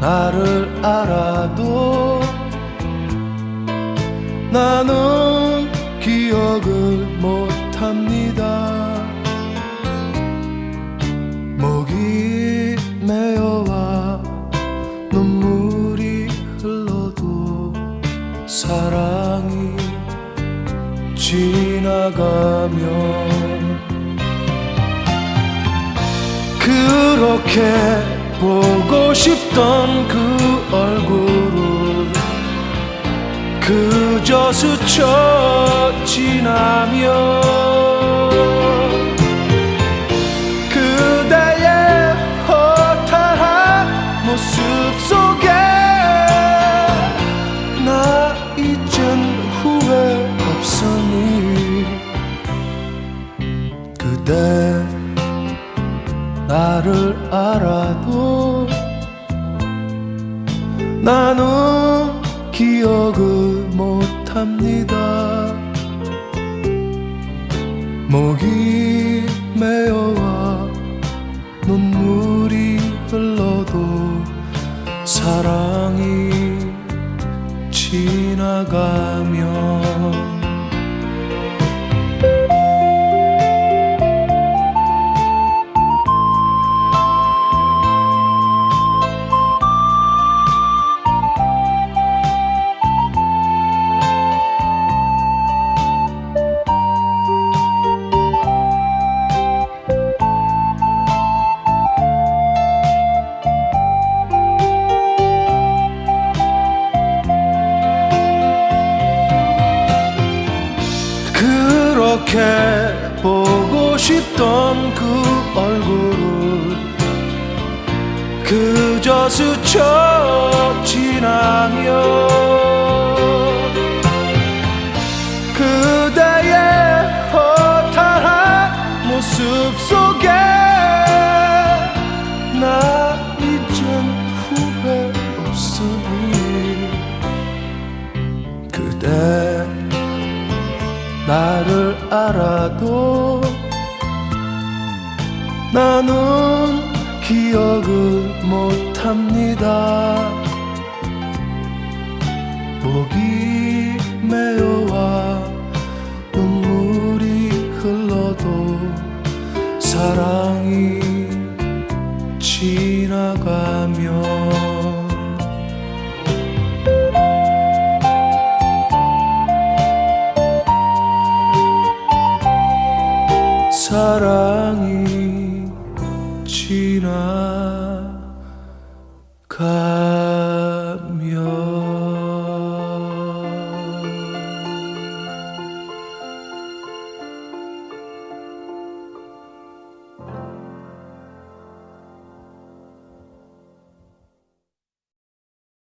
나를 알아도 나는 기억을 못합니다. 목이 메어와 눈물이 흘러도 사랑이 지나가면 그렇게 보고 싶던 그 얼굴을 그저 스쳐 지나며 나를 알아도 나는 기억을 못합니다. 목이 메어와 눈물이 흘러도 사랑이 지나가면 그렇게 보고 싶던 그 얼굴을 그저 스쳐 지나며 나를 알아도 나는 기억을 못합니다. 목이 메어와 눈물이 흘러도 사랑 사랑이